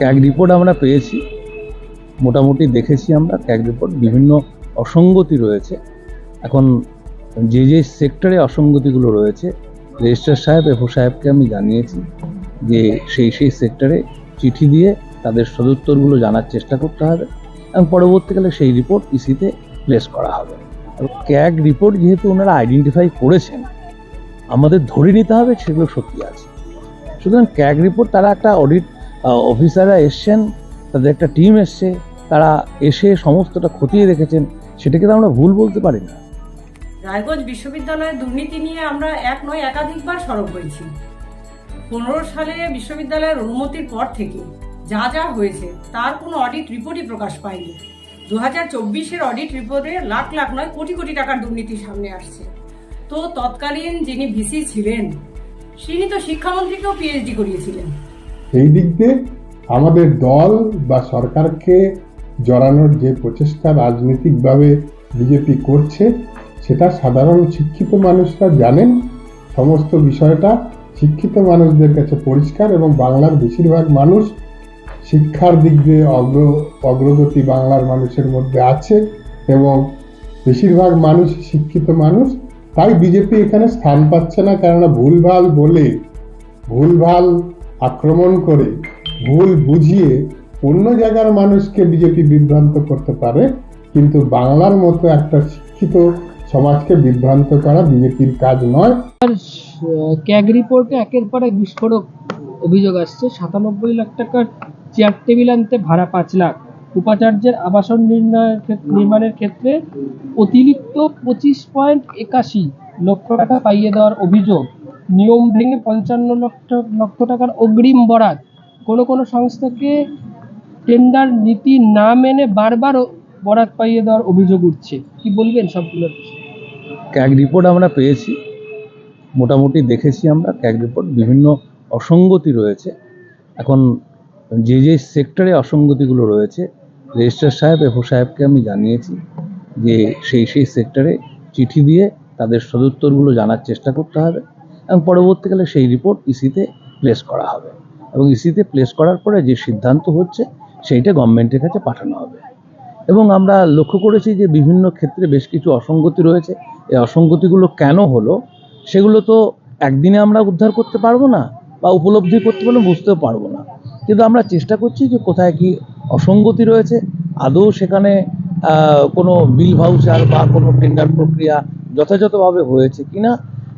CAG report আমরা পেয়েছি। মোটামুটি দেখেছি আমরা ক্যাগ রিপোর্ট বিভিন্ন অসঙ্গতি রয়েছে। এখন যে যে সেক্টরে অসঙ্গতিগুলো রয়েছে রেজিস্ট্রার সাহেব এফও সাহেবকে আমি জানিয়েছি যে সেই সেই সেক্টরে চিঠি দিয়ে তাদের সদুত্তরগুলো জানার চেষ্টা করতে হবে এবং পরবর্তীকালে সেই রিপোর্ট ইসিতে প্লেস করা হবে। ক্যাগ রিপোর্ট যেহেতু ওনারা আইডেন্টিফাই করেছেন, আমাদের ধরে নিতে হবে সেগুলো সত্যি আছে। সুতরাং ক্যাগ রিপোর্ট তারা একটা অডিট অফিসাররা এসছেন, তাদের একটা টিম এসছে, তারা এসে সমস্তটা খতিয়ে দেখেছেন, সেটাকে তো আমরা ভুল বলতে পারি না। রায়গঞ্জ বিশ্ববিদ্যালয়ের দুর্নীতি নিয়ে আমরা এক নয়, একাধিকবার সরব হয়েছি। পনেরো সালে বিশ্ববিদ্যালয়ের অনুমতির পর থেকে যা যা হয়েছে, তার কোনো অডিট রিপোর্টই প্রকাশ পায়নি। দু হাজার চব্বিশের অডিট রিপোর্টে লাখ লাখ নয়, কোটি কোটি টাকার দুর্নীতি সামনে আসছে। তো তৎকালীন যিনি ভিসি ছিলেন, তিনি তো শিক্ষামন্ত্রীকেও পিএইচডি করিয়েছিলেন। এই দিক দিয়ে আমাদের দল বা সরকারকে জড়ানোর যে প্রচেষ্টা রাজনৈতিকভাবে বিজেপি করছে, সেটা সাধারণ শিক্ষিত মানুষরা জানেন। সমস্ত বিষয়টা শিক্ষিত মানুষদের কাছে পরিষ্কার এবং বাংলার বেশিরভাগ মানুষ শিক্ষার দিক দিয়ে অগ্র, অগ্রগতি বাংলার মানুষের মধ্যে আছে এবং বেশিরভাগ মানুষ শিক্ষিত মানুষ। তাই বিজেপি এখানে স্থান পাচ্ছে না, কেননা ভুলভাল বলে, ভুলভাল আক্রমণ করে ভুল বুঝিয়ে অন্য জায়গার মানুষকে বিজেপি বিভ্রান্ত করতে পারে, কিন্তু বাংলার মতো একটা শিক্ষিত সমাজকে বিভ্রান্ত করা বিজেপির কাজ নয়। ক্যাগ রিপোর্টে একের পর এক বিস্ফোরক অভিযোগ আসছে। সাতানব্বই লাখ টাকার চেয়ার টেবিল আনতে ভাড়া পাঁচ লাখ। উপাচার্যের আবাসন নির্ণয়ের নির্মাণের ক্ষেত্রে অতিরিক্ত পঁচিশ পয়েন্ট একাশি লক্ষ টাকা পাইয়ে দেওয়ার অভিযোগ। নিয়ম ভেঙে পঞ্চান্ন লক্ষ লক্ষ টাকার অগ্রিম বরাদ। কোনো কোনো সংস্থাকে টেন্ডার নীতি না মেনে বারবার বরাদ পাইয়ে দেওয়ার অভিযোগ উঠছে। কি বলবেন সবগুলো ক্যাগ রিপোর্ট আমরা পেয়েছি, মোটামুটি দেখেছি আমরা। ক্যাগ রিপোর্ট বিভিন্ন অসঙ্গতি রয়েছে। এখন যে যে সেক্টরে অসঙ্গতিগুলো রয়েছে, রেজিস্ট্রার সাহেব, এফও সাহেবকে আমি জানিয়েছি যে সেই সেই সেক্টরে চিঠি দিয়ে তাদের সদুত্তরগুলো জানার চেষ্টা করতে হবে। এবং পরবর্তীকালে সেই রিপোর্ট ইসিতে প্লেস করা হবে। এবং ইসিতে প্লেস করার পরে যে সিদ্ধান্ত হচ্ছে, সেইটা গভর্নমেন্টের কাছে পাঠানো হবে। এবং আমরা লক্ষ্য করেছি যে বিভিন্ন ক্ষেত্রে বেশ কিছু অসঙ্গতি রয়েছে। এই অসঙ্গতিগুলো কেন হলো, সেগুলো তো একদিনে আমরা উদ্ধার করতে পারব না বা উপলব্ধি করতে পারলে বুঝতেও পারব না। কিন্তু আমরা চেষ্টা করছি যে কোথায় কি অসঙ্গতি রয়েছে, আদৌ সেখানে কোনো বিল ভাউচার বা কোনো টেন্ডার প্রক্রিয়া যথাযথভাবে হয়েছে কিনা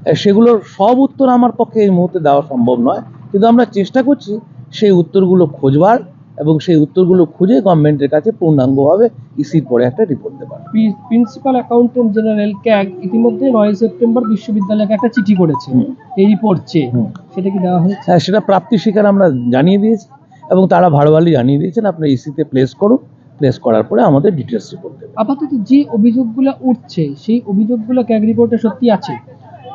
সেগুলোর সব উত্তর আমার পক্ষে এই মুহূর্তে দেওয়া সম্ভব নয়। কিন্তু আমরা চেষ্টা করছি সেই উত্তরগুলো খোঁজবার এবং সেই উত্তরগুলো খুঁজে গভর্নমেন্টের কাছে পূর্ণাঙ্গভাবে ইসির পরে একটা রিপোর্ট দেবার। প্রিন্সিপাল অ্যাকাউন্টেন্ট জেনারেল ক্যাগ ইতিমধ্যে নয় সেপ্টেম্বর বিশ্ববিদ্যালয়কে একটা চিঠি করেছে। এই রিপোর্ট চেয়ে। সেটা কি দেওয়া হয়েছে? হ্যাঁ সেটা প্রাপ্তি স্বীকার আমরা জানিয়ে দিয়েছি এবং তারা ভাড়োয়ালি জানিয়ে দিয়েছেন আপনারা ইসিতে প্লেস করুন। প্লেস করার পরে আমাদের ডিটেলস রিপোর্ট দেবেন। আপাতত যে অভিযোগগুলো উঠছে সেই অভিযোগগুলো ক্যাগ রিপোর্টে সত্যি আছে?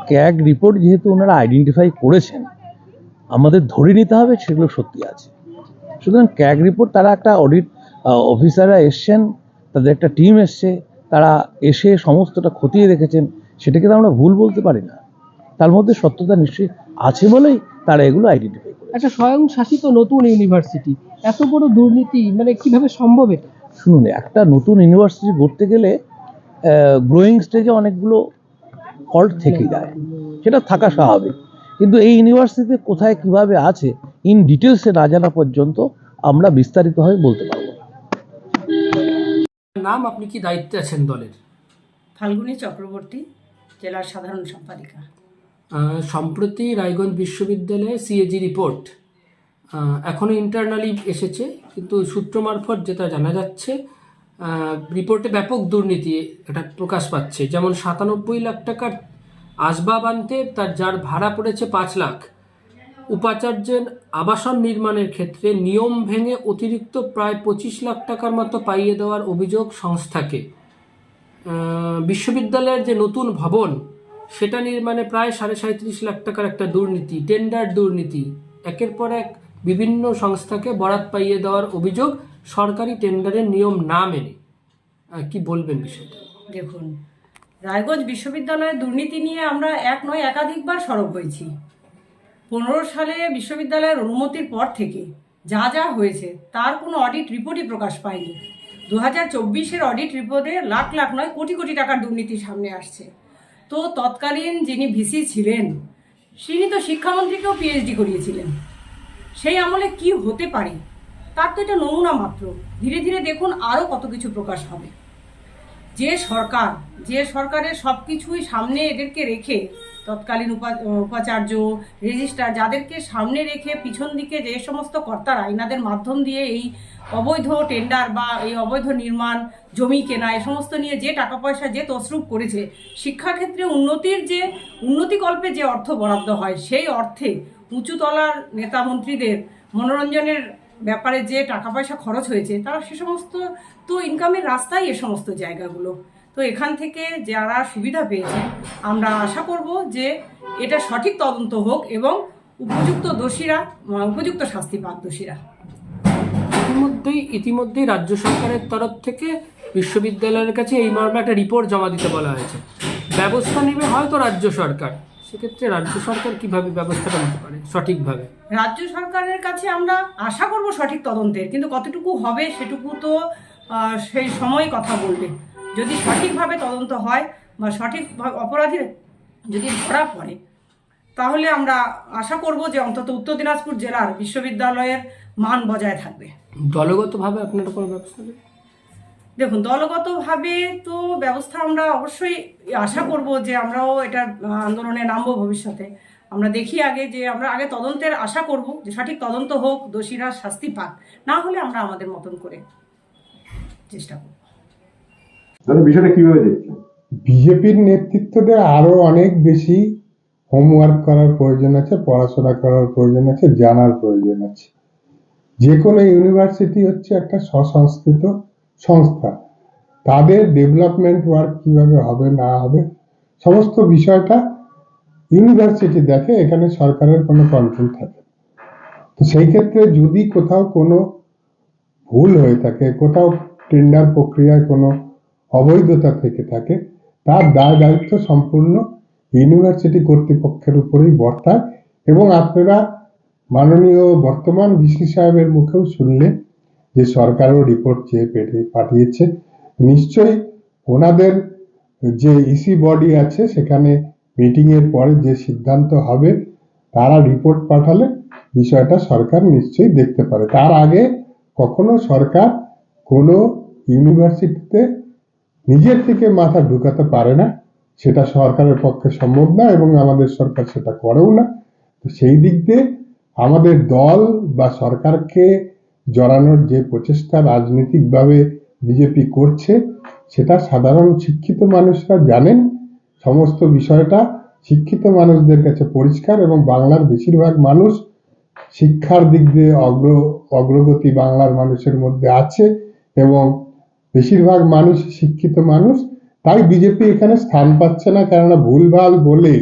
ক্যাগ রিপোর্ট যেহেতু ওনারা আইডেন্টিফাই করেছেন আমাদের ধরে নিতে হবে সেগুলো সত্যি আছে। সুতরাং ক্যাগ রিপোর্ট তারা একটা অডিট অফিসাররা এসছেন তাদের একটা টিম এসছে তারা এসে সমস্তটা খতিয়ে দেখেছেন সেটাকে তো আমরা ভুল বলতে পারি না। তার মধ্যে সত্যতা নিশ্চয়ই আছে বলেই তারা এগুলো আইডেন্টিফাই করে একটা স্বয়ং শাসিত নতুন ইউনিভার্সিটি এত বড় দুর্নীতি মানে কীভাবে সম্ভব এটা? শুনুন একটা নতুন ইউনিভার্সিটি গড়তে গেলে গ্রোয়িং স্টেজে অনেকগুলো ফল্ট থেকে যায়। সেটা থাকা স্বাভাবিক। কিন্তু এই ইউনিভার্সিটিতে কোথায় কীভাবে আছে ইন ডিটেলসে না জানা পর্যন্ত আমরা বিস্তারিতভাবে বলতে পারব না। নাম আপনি কি দায়িত্বে আছেন দলের? ফাল্গুনী চক্রবর্তী জেলার সাধারণ সম্পাদিকা। সম্প্রতি রায়গঞ্জ বিশ্ববিদ্যালয়ে সিএজি রিপোর্ট এখনও ইন্টারনালি এসেছে কিন্তু সূত্র মারফত যেটা জানা যাচ্ছে রিপোর্টে ব্যাপক দুর্নীতি এটা প্রকাশ পাচ্ছে। যেমন সাতানব্বই লাখ টাকার আসবাব আনতে তার যার ভাড়া পড়েছে পাঁচ লাখ। উপাচার্যের আবাসন নির্মাণের ক্ষেত্রে নিয়ম ভেঙে অতিরিক্ত প্রায় পঁচিশ লাখ টাকার মতো পাইয়ে দেওয়ার অভিযোগ সংস্থাকে। বিশ্ববিদ্যালয়ের যে নতুন ভবন, সেটা নির্মাণে প্রায় সাড়ে সাঁত্রিশ লাখ টাকার একটা দুর্নীতি, টেন্ডার দুর্নীতি। একের পর এক বিভিন্ন সংস্থাকে বরাত পাইয়ে দেওয়ার অভিযোগ সরকারি টেন্ডারের নিয়ম না মেনে। কি বলবেন বিষয়টা? দেখুন, রায়গঞ্জ বিশ্ববিদ্যালয়ের দুর্নীতি নিয়ে আমরা এক নয়, একাধিকবার সরব হয়েছি। পনেরো সালে বিশ্ববিদ্যালয়ের অনুমতির পর থেকে যা যা হয়েছে, তার কোনো অডিট রিপোর্টই প্রকাশ পায়নি। দু হাজার চব্বিশের অডিট রিপোর্টে লাখ লাখ নয়, কোটি কোটি টাকার দুর্নীতি সামনে আসছে। তো তৎকালীন যিনি ভিসি ছিলেন, তিনি তো শিক্ষামন্ত্রীকেও পিএইচডি করিয়েছিলেন। সেই আমলে কি হতে পারে? তার তো এটা নমুনা মাত্র। ধীরে ধীরে দেখুন আরও কত কিছু প্রকাশ হবে। যে সরকার, যে সরকারের সব কিছুই সামনে এদেরকে রেখে, তৎকালীন উপা- উপাচার্য, রেজিস্ট্রার যাদেরকে সামনে রেখে পিছন দিকে যে সমস্ত কর্তারা, এনাদের মাধ্যম দিয়ে এই অবৈধ টেন্ডার বা এই অবৈধ নির্মাণ, জমি কেনা, এ সমস্ত নিয়ে যে টাকা পয়সা যে তসরুপ করেছে, শিক্ষাক্ষেত্রে উন্নতির যে, উন্নতিকল্পে যে অর্থ বরাদ্দ হয়, সেই অর্থে উঁচুতলার নেতা মন্ত্রীদের মনোরঞ্জনের ব্যাপারে যে টাকা পয়সা খরচ হয়েছে, তারা সে সমস্ত তো ইনকামের রাস্তাই এ সমস্ত জায়গাগুলো। তো এখান থেকে যারা সুবিধা পেয়েছে আমরা আশা করব যে এটা সঠিক তদন্ত হোক এবং উপযুক্ত দোষীরা উপযুক্ত শাস্তি পাক দোষীরা। ইতিমধ্যেই ইতিমধ্যেই রাজ্য সরকারের তরফ থেকে বিশ্ববিদ্যালয়ের কাছে এই মর্মে একটা রিপোর্ট জমা দিতে বলা হয়েছে। ব্যবস্থা নেবে হয়তো রাজ্য সরকার। সেক্ষেত্রে রাজ্য সরকার কীভাবে ব্যবস্থাটা নিতে পারে? সঠিকভাবে। রাজ্য সরকারের কাছে আমরা আশা করব সঠিক তদন্তের কিন্তু কতটুকু হবে সেটুকু তো সেই সময় কথা বলবে। যদি সঠিকভাবে তদন্ত হয় বা সঠিক অপরাধী যদি ধরা পড়ে তাহলে আমরা আশা করব যে অন্তত উত্তর দিনাজপুর জেলার বিশ্ববিদ্যালয়ের মান বজায় থাকবে। দলগতভাবে আপনার কোনো ব্যবস্থা দেখুন দলগতভাবে তো ব্যবস্থা আমরা অবশ্যই আশা করব যে আমরাও এটা আন্দোলনে নামবো ভবিষ্যতে। আমরা দেখি আগে যে আমরা আগে তদন্তের আশা করব যে সঠিক তদন্ত হোক দোষীরা শাস্তি পাক। না হলে আমরা আমাদের মতন করে চেষ্টা করব। তাহলে বিষয়টা কীভাবে দেখছেন? বিজেপির নেতৃত্বদের আরও অনেক বেশি হোমওয়ার্ক করার প্রয়োজন আছে পড়াশোনা করার প্রয়োজন আছে জানার প্রয়োজন আছে। যে কোনো ইউনিভার্সিটি হচ্ছে একটা স্বসংস্কৃত সংস্থা। তাদের ডেভেলপমেন্ট ওয়ার্ক কীভাবে হবে, না হবে, সমস্ত বিষয়টা ইউনিভার্সিটি দেখে এখানে সরকারের কোনো কন্ট্রোল থাকে। তো সেই ক্ষেত্রে যদি কোথাও কোনো ভুল হয়ে থাকে, কোথাও টেন্ডার প্রক্রিয়ায় কোনো অবৈধতা থেকে থাকে তার দায় দায়িত্ব সম্পূর্ণ ইউনিভার্সিটি কর্তৃপক্ষের উপরেই বর্তায় এবং আপনারা মাননীয় বর্তমান ভিসি সাহেবের মুখেও শুনলেন যে সরকারও রিপোর্ট চেয়ে পেটে- পাঠিয়েছে, নিশ্চয়ই ওনাদের যে ইসি বডি আছে সেখানে মিটিং এর পরে যে সিদ্ধান্ত হবে, তারা রিপোর্ট পাঠালে বিষয়টা সরকার নিশ্চয়ই দেখতে পারে। তার আগে কখনো সরকার কোনো ইউনিভার্সিটিতে নিজের থেকে মাথা ঢুকাতে পারে না, সেটা সরকারের পক্ষে সম্ভব না এবং আমাদের সরকার সেটা করেও না। তো সেই দিক দিয়ে আমাদের দল বা সরকারকে জড়ানোর যে প্রচেষ্টা রাজনৈতিকভাবে বিজেপি করছে, সেটা সাধারণ শিক্ষিত মানুষরা জানেন। সমস্ত বিষয়টা শিক্ষিত মানুষদের কাছে পরিষ্কার এবং বাংলার বেশিরভাগ মানুষ শিক্ষার দিক দিয়ে অগ্র, অগ্রগতি বাংলার মানুষের মধ্যে আছে এবং বেশিরভাগ মানুষ শিক্ষিত মানুষ। তাই বিজেপি এখানে স্থান পাচ্ছে না, কেননা ভুলভাল বলে,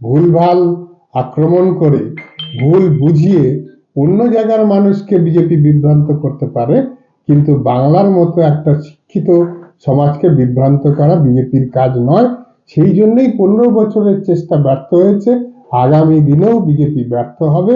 ভুলভাল আক্রমণ করে, ভুল বুঝিয়ে অন্য জায়গার মানুষকে বিজেপি বিভ্রান্ত করতে পারে, কিন্তু বাংলার মতো একটা শিক্ষিত সমাজকে বিভ্রান্ত করা বিজেপির কাজ নয়। সেই জন্যই পনেরো বছরের চেষ্টা ব্যর্থ হয়েছে। আগামী দিনেও বিজেপি ব্যর্থ হবে।